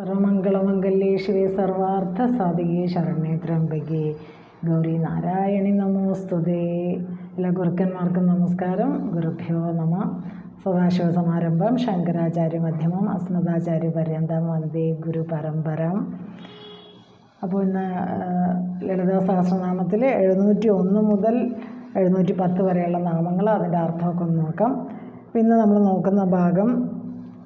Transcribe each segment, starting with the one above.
സർവമംഗളമംഗല്യേ ശിവേ സർവാർത്ഥ സാധികേ ശരണ്യേ ഗൗരി നാരായണി നമോസ്തുതേ. എല്ലാ ഗുരുക്കന്മാർക്കും നമസ്കാരം. ഗുരുഭ്യോ നമ. സദാശിവ സമാരംഭം. ശങ്കരാചാര്യ മധ്യമം. അസ്മദാചാര്യ പര്യന്തം. വന്ദേ ഗുരു പരമ്പരം. അപ്പോൾ ഇന്ന് ലളിതാ സഹസ്രനാമത്തിൽ എഴുന്നൂറ്റി ഒന്ന് മുതൽ എഴുന്നൂറ്റി പത്ത് വരെയുള്ള നാമങ്ങൾ അതിന്റെ അർത്ഥമൊക്കെ ഒന്ന് നോക്കാം. പിന്നെ നമ്മൾ നോക്കുന്ന ഭാഗം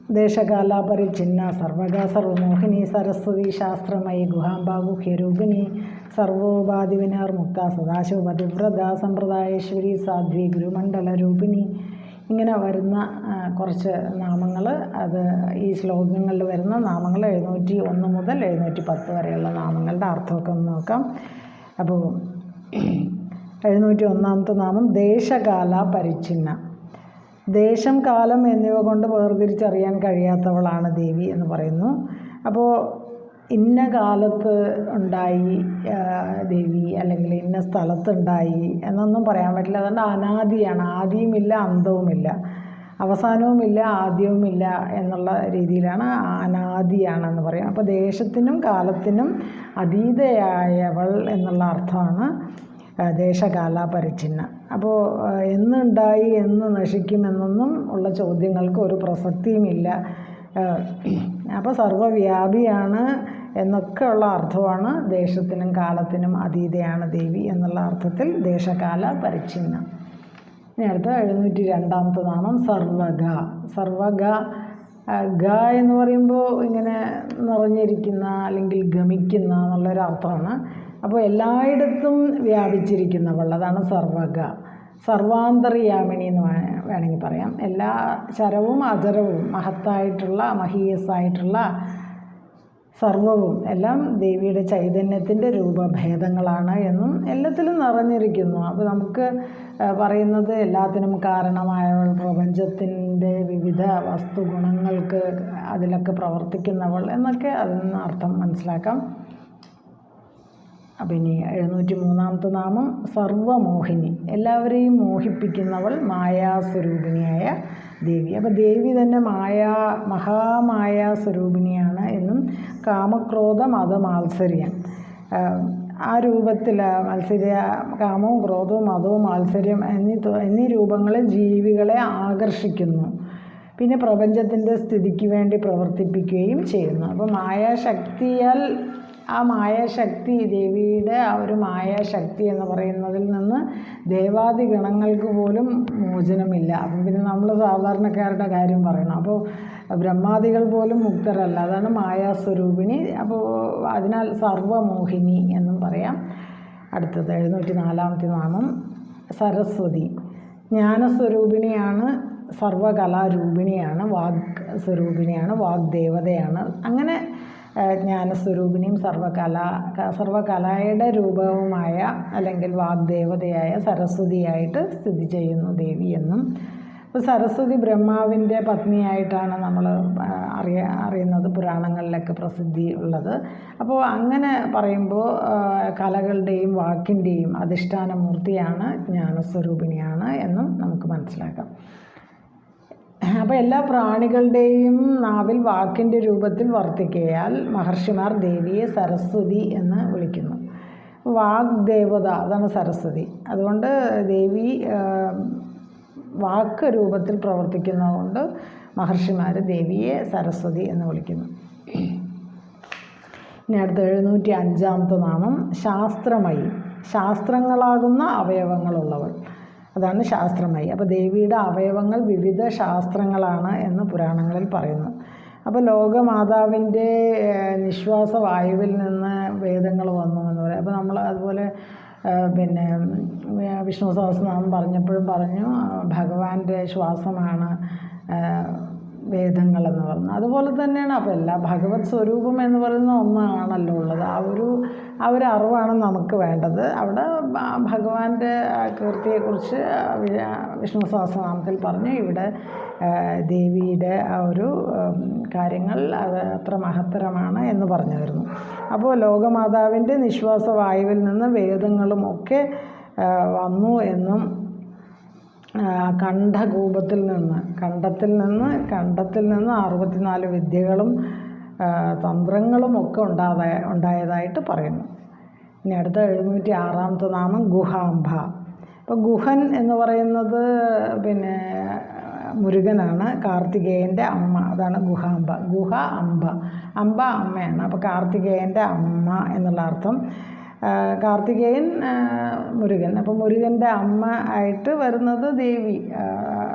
ദേശകാലാപരിച്ഛിന്ന സർവഗാ സർവമോഹിനി സരസ്വതി ശാസ്ത്രമയി ഗുഹാംബാഗുഹ്യരൂപിണി സർവോപാധിവിനാർ മുക്ത സദാശിവ പതിവ്രത സമ്പ്രദായേശ്വരി സാധ്വി ഗുരുമണ്ഡല രൂപിണി. ഇങ്ങനെ വരുന്ന കുറച്ച് നാമങ്ങൾ അത് ഈ ശ്ലോകങ്ങളിൽ വരുന്ന നാമങ്ങൾ എഴുന്നൂറ്റി ഒന്ന് മുതൽ എഴുന്നൂറ്റി പത്ത് വരെയുള്ള നാമങ്ങളുടെ അർത്ഥമൊക്കെ ഒന്ന് നോക്കാം. അപ്പോൾ എഴുന്നൂറ്റി ഒന്നാമത്തെ നാമം ദേശകാല പരിച്ഛിന്ന ദേശം കാലം എന്നിവ കൊണ്ട് വേർതിരിച്ചറിയാൻ കഴിയാത്തവളാണ് ദേവി എന്ന് പറയുന്നു. അപ്പോൾ ഇന്ന കാലത്ത് ഉണ്ടായി ദേവി അല്ലെങ്കിൽ ഇന്ന സ്ഥലത്തുണ്ടായി എന്നൊന്നും പറയാൻ പറ്റില്ല. അതുകൊണ്ട് അനാദിയാണ്. ആദിയുമില്ല അന്തവുമില്ല അവസാനവുമില്ല ആദ്യവുമില്ല എന്നുള്ള രീതിയിലാണ് അനാദിയാണെന്ന് പറയാം. അപ്പോൾ ദേശത്തിനും കാലത്തിനും അതീതയായവൾ എന്നുള്ള അർത്ഥമാണ്. ദേശകാല പരിച്ഛിന്ന അപ്പോൾ എന്നുണ്ടായി എന്ന് നശിക്കുമെന്നൊന്നും ഉള്ള ചോദ്യങ്ങൾക്ക് ഒരു പ്രസക്തിയുമില്ല. അപ്പോൾ സർവവ്യാപിയാണ് എന്നൊക്കെ ഉള്ള അർത്ഥമാണ് ദേശത്തിനും കാലത്തിനും അതീതയാണ് ദേവി എന്നുള്ള അർത്ഥത്തിൽ ദേശകാല പരിച്ഛിന്ന ഇനി അടുത്ത എഴുന്നൂറ്റി രണ്ടാമത്തെ നാമം സർവഗ. സർവഗ ഗ എന്ന് പറയുമ്പോൾ ഇങ്ങനെ നിറഞ്ഞിരിക്കുന്ന അല്ലെങ്കിൽ ഗമിക്കുന്ന എന്നുള്ളൊരു അർത്ഥമാണ് അപ്പോൾ എല്ലായിടത്തും വ്യാപിച്ചിരിക്കുന്നവൾ അതാണ് സർവക സർവാന്തർയാമിണി എന്ന് വേണമെങ്കിൽ പറയാം. എല്ലാ ചരവും അചരവും മഹത്തായിട്ടുള്ള മഹീയസായിട്ടുള്ള സർവവും എല്ലാം ദേവിയുടെ ചൈതന്യത്തിന്റെ രൂപഭേദങ്ങളാണ് എന്നും എല്ലാത്തിലും നിറഞ്ഞിരിക്കുന്നു. അപ്പോൾ നമുക്ക് പറയുന്നത് എല്ലാത്തിനും കാരണമായവൾ പ്രപഞ്ചത്തിന്റെ വിവിധ വസ്തുഗുണങ്ങൾക്ക് അതിലൊക്കെ പ്രവർത്തിക്കുന്നവൾ എന്നൊക്കെ അതിൽ നിന്ന് അർത്ഥം മനസ്സിലാക്കാം. അപ്പം ഇനി എഴുന്നൂറ്റി മൂന്നാമത്തെ നാമം സർവമോഹിനി. എല്ലാവരെയും മോഹിപ്പിക്കുന്നവൾ മായാസ്വരൂപിണിയായ ദേവി. അപ്പോൾ ദേവി തന്നെ മായാ മഹാമായ സ്വരൂപിണിയാണ് എന്നും കാമക്രോധ മതമാത്സര്യം. ആ രൂപത്തിൽ മത്സര്യ കാമവും ക്രോധവും മതവും മാത്സര്യം എന്നീ എന്നീ രൂപങ്ങളിൽ ജീവികളെ ആകർഷിക്കുന്നു. പിന്നെ പ്രപഞ്ചത്തിന്റെ സ്ഥിതിക്ക് വേണ്ടി പ്രവർത്തിപ്പിക്കുകയും ചെയ്യുന്നു. അപ്പോൾ മായാശക്തിയാൽ ആ മായാശക്തി ദേവിയുടെ ആ ഒരു മായാശക്തി എന്ന് പറയുന്നതിൽ നിന്ന് ദേവാദി ഗണങ്ങൾക്ക് പോലും മോചനമില്ല. അപ്പം പിന്നെ നമ്മൾ സാധാരണക്കാരുടെ കാര്യം പറയണം. അപ്പോൾ ബ്രഹ്മാദികൾ പോലും മുക്തരല്ല. അതാണ് മായാസ്വരൂപിണി. അപ്പോൾ അതിനാൽ സർവമോഹിനി എന്നും പറയാം. അടുത്തത് എഴുന്നൂറ്റി നാലാമത്തെ നാമം സരസ്വതി. ജ്ഞാനസ്വരൂപിണിയാണ് സർവകലാരൂപിണിയാണ് വാഗ് സ്വരൂപിണിയാണ് വാഗ്ദേവതയാണ്. അങ്ങനെ ജ്ഞാനസ്വരൂപിണിയും സർവകല സർവകലായുടെ രൂപവുമായ അല്ലെങ്കിൽ വാഗ്ദേവതയായ സരസ്വതിയായിട്ട് സ്ഥിതി ചെയ്യുന്നു ദേവി എന്നും. അപ്പോൾ സരസ്വതി ബ്രഹ്മാവിന്റെ പത്നിയായിട്ടാണ് നമ്മൾ അറിയ അറിയുന്നത് പുരാണങ്ങളിലൊക്കെ പ്രസിദ്ധി ഉള്ളത്. അപ്പോൾ അങ്ങനെ പറയുമ്പോൾ കലകളുടെയും വാക്കിന്റെയും അധിഷ്ഠാന മൂർത്തിയാണ് ജ്ഞാനസ്വരൂപിണിയാണ് എന്നും നമുക്ക് മനസ്സിലാക്കാം. അപ്പോൾ എല്ലാ പ്രാണികളുടെയും നാവിൽ വാക്കിന്റെ രൂപത്തിൽ വർത്തിക്കയാൽ മഹർഷിമാർ ദേവിയെ സരസ്വതി എന്ന് വിളിക്കുന്നു. വാഗ്ദേവത അതാണ് സരസ്വതി. അതുകൊണ്ട് ദേവി വാക്ക് രൂപത്തിൽ പ്രവർത്തിക്കുന്നതുകൊണ്ട് മഹർഷിമാർ ദേവിയെ സരസ്വതി എന്ന് വിളിക്കുന്നു. ഇനി അടുത്ത എഴുന്നൂറ്റി അഞ്ചാമത്തെ നാമം ശാസ്ത്രമയി. ശാസ്ത്രങ്ങളാകുന്ന അവയവങ്ങളുള്ളവൾ അതാണ് ശാസ്ത്രമയി. അപ്പോൾ ദേവിയുടെ അവയവങ്ങൾ വിവിധ ശാസ്ത്രങ്ങളാണ് എന്ന് പുരാണങ്ങളിൽ പറയുന്നു. അപ്പോൾ ലോകമാതാവിന്റെ നിശ്വാസ വായുവിൽ നിന്ന് വേദങ്ങൾ വന്നു എന്ന് പറയും. അപ്പോൾ നമ്മൾ അതുപോലെ പിന്നെ വിഷ്ണു സഹസ്രനാമം പറഞ്ഞപ്പോഴും പറഞ്ഞു ഭഗവാന്റെ ശ്വാസമാണ് വേദങ്ങളെന്ന് പറഞ്ഞു. അതുപോലെ തന്നെയാണ് അപ്പോൾ എല്ലാ ഭഗവത് സ്വരൂപം എന്ന് പറയുന്ന ഒന്നാണല്ലോ ഉള്ളത്. ആ ഒരു ആ ഒരു അറിവാണ് നമുക്ക് വേണ്ടത്. അവിടെ ഭഗവാന്റെ കീർത്തിയെക്കുറിച്ച് വിഷ്ണു സഹസ്രനാമത്തിൽ പറഞ്ഞു. ഇവിടെ ദേവിയുടെ ആ ഒരു കാര്യങ്ങൾ അത് അത്ര മഹത്തരമാണ് എന്ന് പറഞ്ഞായിരുന്നു. അപ്പോൾ ലോകമാതാവിന്റെ നിശ്വാസ വായുവിൽ നിന്ന് വേദങ്ങളും ഒക്കെ വന്നു എന്നും കണ്ഠകൂപത്തിൽ നിന്ന് കണ്ഠത്തിൽ നിന്ന് കണ്ഠത്തിൽ നിന്ന് അറുപത്തിനാല് വിദ്യകളും തന്ത്രങ്ങളും ഒക്കെ ഉണ്ടാതായ ഉണ്ടായതായിട്ട് പറയുന്നു. ഇനി അടുത്ത എഴുന്നൂറ്റി ആറാമത്തെ നാമം ഗുഹാംബ അപ്പോൾ ഗുഹൻ എന്ന് പറയുന്നത് പിന്നെ മുരുകനാണ് കാർത്തികേയന്റെ അമ്മ. അതാണ് ഗുഹാംബ ഗുഹ അമ്പ അമ്പ അമ്മയാണ്. അപ്പോൾ കാർത്തികേയന്റെ അമ്മ എന്നുള്ള അർത്ഥം. കാർത്തികേയൻ മുരുകൻ. അപ്പോൾ മുരുകന്റെ അമ്മ ആയിട്ട് വരുന്നത് ദേവി.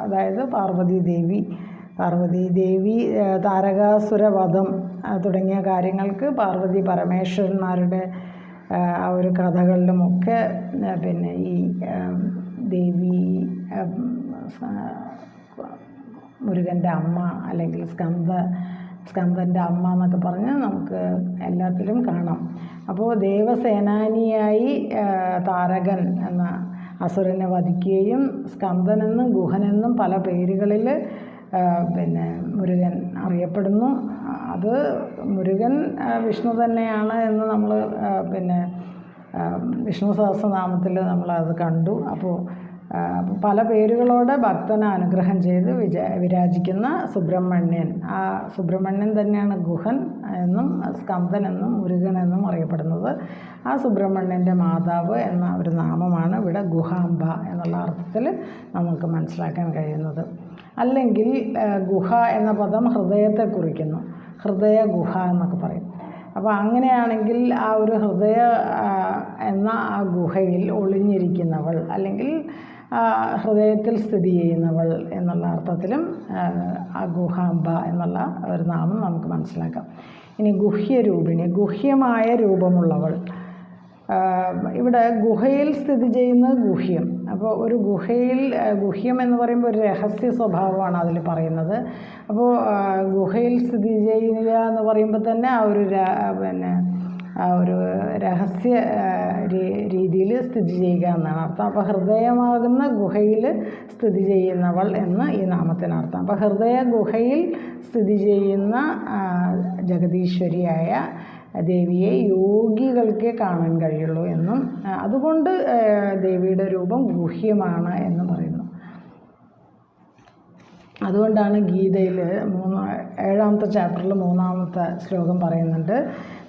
അതായത് പാർവതി ദേവി പാർവതി ദേവി താരകാസുരവധം തുടങ്ങിയ കാര്യങ്ങൾക്ക് പാർവതി പരമേശ്വരന്മാരുടെ ആ ഒരു കഥകളിലുമൊക്കെ പിന്നെ ഈ ദേവി മുരുകന്റെ അമ്മ അല്ലെങ്കിൽ സ്കന്ദ സ്കന്ദന്റെ അമ്മ എന്നൊക്കെ പറഞ്ഞ് നമുക്ക് എല്ലാത്തിലും കാണാം. അപ്പോൾ ദേവസേനാനിയായി താരകൻ എന്ന അസുരനെ വധിക്കുകയും സ്കന്ദനെന്നും ഗുഹനെന്നും പല പേരുകളിൽ പിന്നെ മുരുകൻ അറിയപ്പെടുന്നു. അത് മുരുകൻ വിഷ്ണു തന്നെയാണ് എന്ന് നമ്മൾ പിന്നെ വിഷ്ണു സഹസ്രനാമത്തിൽ നമ്മളത് കണ്ടു. അപ്പോൾ പല പേരുകളോടെ ഭക്തനെ അനുഗ്രഹം ചെയ്ത് വിജ വിരാജിക്കുന്ന സുബ്രഹ്മണ്യൻ. ആ സുബ്രഹ്മണ്യൻ തന്നെയാണ് ഗുഹൻ എന്നും സ്കന്ദൻ എന്നും മുരുകൻ എന്നും അറിയപ്പെടുന്നത്. ആ സുബ്രഹ്മണ്യന്റെ മാതാവ് എന്ന ഒരു നാമമാണ് ഇവിടെ ഗുഹാംബ എന്നുള്ള അർത്ഥത്തിൽ നമുക്ക് മനസ്സിലാക്കാൻ കഴിയുന്നത്. അല്ലെങ്കിൽ ഗുഹ എന്ന പദം ഹൃദയത്തെ കുറിക്കുന്നു. ഹൃദയ ഗുഹ എന്നൊക്കെ പറയും. അപ്പോൾ അങ്ങനെയാണെങ്കിൽ ആ ഒരു ഹൃദയ എന്ന ആ ഗുഹയിൽ ഒളിഞ്ഞിരിക്കുന്നവൾ അല്ലെങ്കിൽ ഹൃദയത്തിൽ സ്ഥിതി ചെയ്യുന്നവൾ എന്നുള്ള അർത്ഥത്തിലും ആ, ഗുഹാംബ എന്നുള്ള ഒരു നാമം നമുക്ക് മനസ്സിലാക്കാം. ഇനി ഗുഹ്യരൂപിണി ഗുഹ്യമായ രൂപമുള്ളവൾ. ഇവിടെ ഗുഹയിൽ സ്ഥിതി ചെയ്യുന്ന ഗുഹ്യം. അപ്പോൾ ഒരു ഗുഹയിൽ ഗുഹ്യം എന്ന് പറയുമ്പോൾ ഒരു രഹസ്യ സ്വഭാവമാണ് അതിൽ പറയുന്നത്. അപ്പോൾ ഗുഹയിൽ സ്ഥിതി ചെയ്യുക എന്ന് പറയുമ്പോൾ തന്നെ ആ ഒരു പിന്നെ ആ ഒരു രഹസ്യ രീതിയിൽ സ്ഥിതി ചെയ്യുക എന്നാണ് അർത്ഥം. അപ്പോൾ ഹൃദയമാകുന്ന ഗുഹയിൽ സ്ഥിതി ചെയ്യുന്നവൾ എന്ന് ഈ നാമത്തിനർത്ഥം അപ്പോൾ ഹൃദയ ഗുഹയിൽ സ്ഥിതി ചെയ്യുന്ന ആ, ജഗദീശ്വരിയായ ദേവിയെ യോഗികൾക്കേ കാണാൻ കഴിയുള്ളൂ എന്നും അതുകൊണ്ട് ദേവിയുടെ രൂപം ഗുഹ്യമാണ് എന്ന് പറയുന്നു. അതുകൊണ്ടാണ് ഗീതയിൽ മൂന്ന് ഏഴാമത്തെ ചാപ്റ്ററിൽ മൂന്നാമത്തെ ശ്ലോകം പറയുന്നുണ്ട്.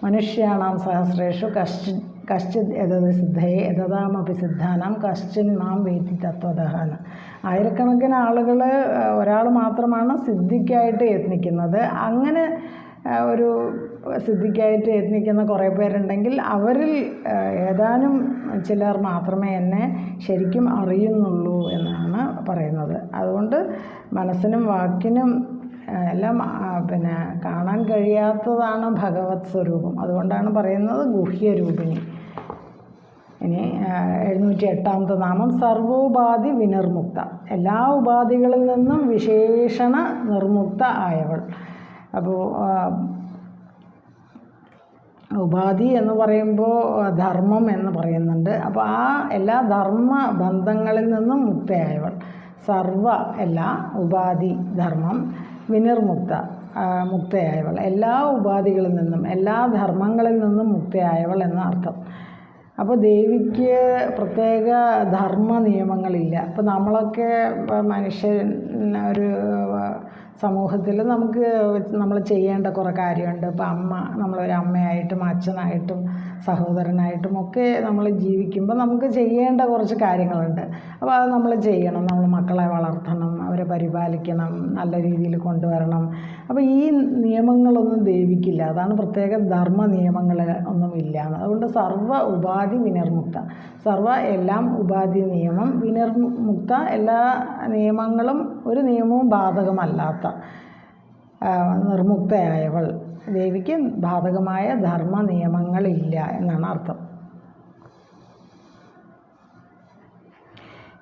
മനുഷ്യാണാം സഹസ്രേഷു കശ്ചി കശ്ചിത് എതത് സിദ്ധയെ എതതാമപി സിദ്ധാനാം കശ്ചിൻ നാം വേത്തി തത്വതഹാന് ആയിരക്കണക്കിന് ആളുകൾ ഒരാൾ മാത്രമാണ് സിദ്ധിക്കായിട്ട് യത്നിക്കുന്നത്. അങ്ങനെ ഒരു സിദ്ധിക്കായിട്ട് യത്നിക്കുന്ന കുറേ പേരുണ്ടെങ്കിൽ അവരിൽ ഏതാനും ചിലർ മാത്രമേ എന്നെ ശരിക്കും അറിയുന്നുള്ളൂ എന്നാണ് പറയുന്നത്. അതുകൊണ്ട് മനസ്സിനും വാക്കിനും എല്ലാം പിന്നെ കാണാൻ കഴിയാത്തതാണ് ഭഗവത് സ്വരൂപം. അതുകൊണ്ടാണ് പറയുന്നത് ഗുഹ്യരൂപിണി. ഇനി എഴുന്നൂറ്റി എട്ടാമത്തെ നാമം സർവോപാധി വിനിർമുക്ത. എല്ലാ ഉപാധികളിൽ നിന്നും വിശേഷണ നിർമുക്ത ആയവൾ. അപ്പോൾ ഉപാധി എന്ന് പറയുമ്പോൾ ധർമ്മം എന്ന് പറയുന്നുണ്ട്. അപ്പോൾ ആ എല്ലാ ധർമ്മ ബന്ധങ്ങളിൽ നിന്നും മുക്തയായവൾ. സർവ എല്ലാ ഉപാധി ധർമ്മം വിനിർമുക്ത മുക്തയായവൾ. എല്ലാ ഉപാധികളിൽ നിന്നും എല്ലാ ധർമ്മങ്ങളിൽ നിന്നും മുക്തയായവൾ എന്ന അർത്ഥം. അപ്പോൾ ദേവിക്ക് പ്രത്യേക ധർമ്മ നിയമങ്ങളില്ല. അപ്പോൾ നമ്മളൊക്കെ മനുഷ്യൻ ഒരു സമൂഹത്തിൽ നമുക്ക് നമ്മൾ ചെയ്യേണ്ട കുറേ കാര്യമുണ്ട്. ഇപ്പം അമ്മ നമ്മളൊരു അമ്മയായിട്ടും അച്ഛനായിട്ടും സഹോദരനായിട്ടും ഒക്കെ നമ്മൾ ജീവിക്കുമ്പോൾ നമുക്ക് ചെയ്യേണ്ട കുറച്ച് കാര്യങ്ങളുണ്ട്. അപ്പോൾ അത് നമ്മൾ ചെയ്യണം. നമ്മൾ മക്കളെ വളർത്തണം അവരെ പരിപാലിക്കണം നല്ല രീതിയിൽ കൊണ്ടുവരണം. അപ്പോൾ ഈ നിയമങ്ങളൊന്നും ദേവിക്കില്ല. അതാണ് പ്രത്യേക ധർമ്മ നിയമങ്ങൾ ഒന്നും ഇല്ല. അതുകൊണ്ട് സർവ ഉപാധി വിനർമുക്ത. സർവ എല്ലാം ഉപാധി നിയമം വിനർമുക്ത. എല്ലാ നിയമങ്ങളും ഒരു നിയമവും ബാധകമല്ലാത്ത നിർമുക്തയായവൾ. ദേവിക്ക് ബാധകമായ ധർമ്മ നിയമങ്ങളില്ല എന്നാണ് അർത്ഥം.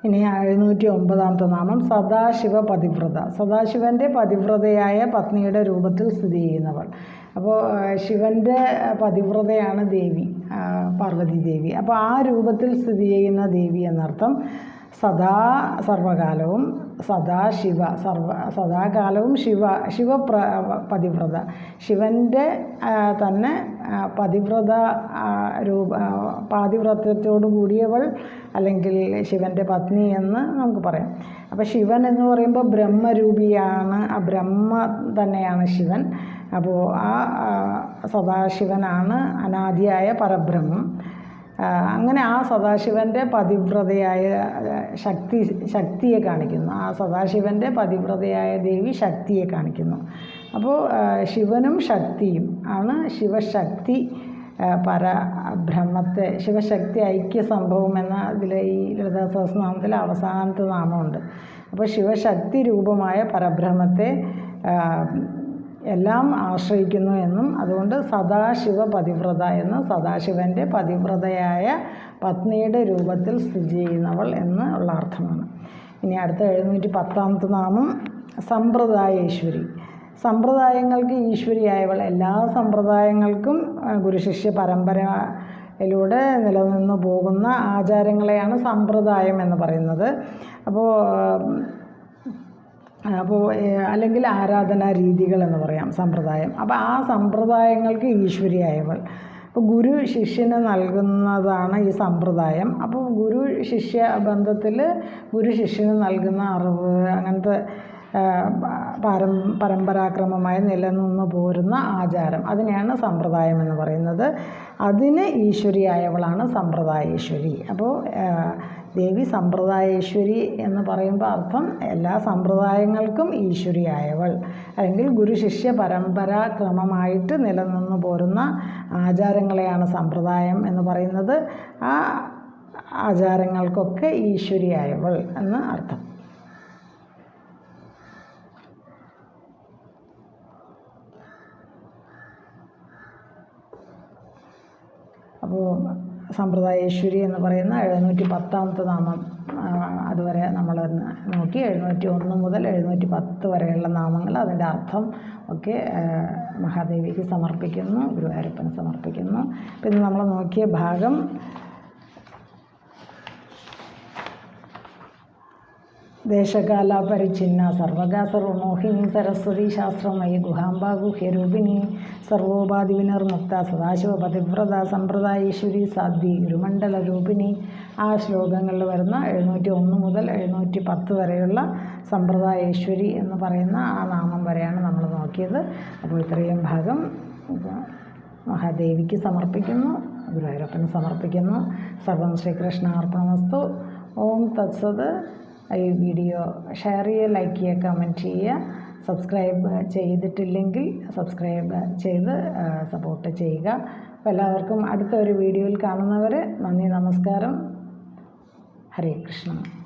ഇനി എഴുന്നൂറ്റി ഒമ്പതാമത്തെ നാമം സദാശിവ പതിവ്രത സദാശിവന്റെ പതിവ്രതയായ പത്നിയുടെ രൂപത്തിൽ സ്ഥിതി ചെയ്യുന്നവൾ. അപ്പോൾ ശിവന്റെ പതിവ്രതയാണ് ദേവി പാർവതി ദേവി അപ്പോൾ ആ രൂപത്തിൽ സ്ഥിതി ചെയ്യുന്ന ദേവി എന്നർത്ഥം സദാ സർവകാലവും സദാ ശിവ സർവ സദാകാലവും ശിവ ശിവപ്ര പതിവ്രത. ശിവന്റെ തന്നെ പതിവ്രത രൂപ പാതിവ്രതത്തോടു കൂടിയവൾ അല്ലെങ്കിൽ ശിവന്റെ പത്നി എന്ന് നമുക്ക് പറയാം. അപ്പോൾ ശിവൻ എന്ന് പറയുമ്പോൾ ബ്രഹ്മരൂപിയാണ് ആ ബ്രഹ്മ തന്നെയാണ് ശിവൻ. അപ്പോൾ ആ സദാശിവനാണ് അനാദിയായ പരബ്രഹ്മം. അങ്ങനെ ആ സദാശിവന്റെ പതിവ്രതയായ ശക്തി ശക്തിയെ കാണിക്കുന്നു. ആ സദാശിവന്റെ പതിവ്രതയായ ദേവി ശക്തിയെ കാണിക്കുന്നു. അപ്പോൾ ശിവനും ശക്തിയും ആണ് ശിവശക്തി പര പരബ്രഹ്മത്തെ ശിവശക്തി ഐക്യ സംഭവം എന്ന ഇതിൽ ഈ ലളിതാ സഹസ്രനാമത്തിൽ അവസാനത്തെ നാമമുണ്ട്. അപ്പോൾ ശിവശക്തി രൂപമായ പരബ്രഹ്മത്തെ എല്ലാം ആശ്രയിക്കുന്നു എന്നും അതുകൊണ്ട് സദാശിവ പതിവ്രത എന്ന് സദാശിവന്റെ പതിവ്രതയായ പത്നിയുടെ രൂപത്തിൽ സ്ഥിതി ചെയ്യുന്നവൾ എന്ന് ഉള്ള അർത്ഥമാണ്. ഇനി അടുത്ത എഴുന്നൂറ്റി പത്താമത്തെ നാമം സമ്പ്രദായേശ്വരി. സമ്പ്രദായങ്ങൾക്ക് ഈശ്വരിയായവൾ. എല്ലാ സമ്പ്രദായങ്ങൾക്കും ഗുരുശിഷ്യ പരമ്പരയിലൂടെ നിലനിന്ന് പോകുന്ന ആചാരങ്ങളെയാണ് സമ്പ്രദായം എന്ന് പറയുന്നത്. അപ്പോൾ അപ്പോൾ അല്ലെങ്കിൽ ആരാധനാ രീതികളെന്ന് പറയാം സമ്പ്രദായം. അപ്പോൾ ആ സമ്പ്രദായങ്ങൾക്ക് ഈശ്വരിയായവൾ അപ്പോൾ ഗുരു ശിഷ്യന് നൽകുന്നതാണ് ഈ സമ്പ്രദായം. അപ്പോൾ ഗുരു ശിഷ്യ ബന്ധത്തിൽ ഗുരു ശിഷ്യന് നൽകുന്ന അറിവ് അങ്ങനത്തെ പാരം പരമ്പരാക്രമമായി നിലനിന്ന് പോരുന്ന ആചാരം. അതിനെയാണ് സമ്പ്രദായം എന്ന് പറയുന്നത്. അതിന് ഈശ്വരിയായവളാണ് സമ്പ്രദായേശ്വരി. അപ്പോൾ ദേവി സമ്പ്രദായേശ്വരി എന്ന് പറയുമ്പോൾ അർത്ഥം എല്ലാ സമ്പ്രദായങ്ങൾക്കും ഈശ്വരിയായവൾ. അല്ലെങ്കിൽ ഗുരു ശിഷ്യ പരമ്പരാക്രമമായിട്ട് നിലനിന്ന് പോരുന്ന ആചാരങ്ങളെയാണ് സമ്പ്രദായം എന്ന് പറയുന്നത്. ആ ആചാരങ്ങൾക്കൊക്കെ ഈശ്വരിയായവൾ എന്ന് അർത്ഥം. അപ്പോൾ സമ്പ്രദായേശ്വരി എന്ന് പറയുന്ന എഴുന്നൂറ്റി പത്താമത്തെ നാമം അതുവരെ നമ്മൾ നോക്കി എഴുന്നൂറ്റി ഒന്ന് മുതൽ എഴുന്നൂറ്റി പത്ത് വരെയുള്ള നാമങ്ങൾ അതിന്റെ അർത്ഥം ഒക്കെ മഹാദേവിക്ക് സമർപ്പിക്കുന്നു ഗുരുവായൂരപ്പന് സമർപ്പിക്കുന്നു. പിന്നെ നമ്മൾ നോക്കിയ ഭാഗം ദേശകാല പരിച്ഛിന്ന സർവകാസർ സർവമോഹിനി സരസ്വതി ശാസ്ത്രമയി ഗുഹാംബ ഗുഹ്യരൂപിണി സർവോപാധി വിനിർമുക്ത സദാശിവ പതിവ്രത സമ്പ്രദായേശ്വരി സാധ്വി ഗുരുമണ്ഡല രൂപിണി ആ ശ്ലോകങ്ങളിൽ വരുന്ന എഴുന്നൂറ്റി ഒന്ന് മുതൽ എഴുന്നൂറ്റി പത്ത് വരെയുള്ള സമ്പ്രദായേശ്വരി എന്ന് പറയുന്ന ആ നാമം വരെയാണ് നമ്മൾ നോക്കിയത്. അപ്പോൾ ഇത്രയും ഭാഗം മഹാദേവിക്ക് സമർപ്പിക്കുന്നു ഗുരുവായൂരപ്പന് സമർപ്പിക്കുന്നു. സർവം ശ്രീകൃഷ്ണാർപ്പണമസ്തു. ഓം തത്സത്. ഈ വീഡിയോ ഷെയർ ചെയ്യുക ലൈക്ക് ചെയ്യുക കമന്റ് ചെയ്യുക. സബ്സ്ക്രൈബ് ചെയ്തിട്ടില്ലെങ്കിൽ സബ്സ്ക്രൈബ് ചെയ്ത് സപ്പോർട്ട് ചെയ്യുക. അപ്പോൾ എല്ലാവർക്കും അടുത്ത ഒരു വീഡിയോയിൽ കാണുന്നവരെ നന്ദി നമസ്കാരം. ഹരേ കൃഷ്ണ.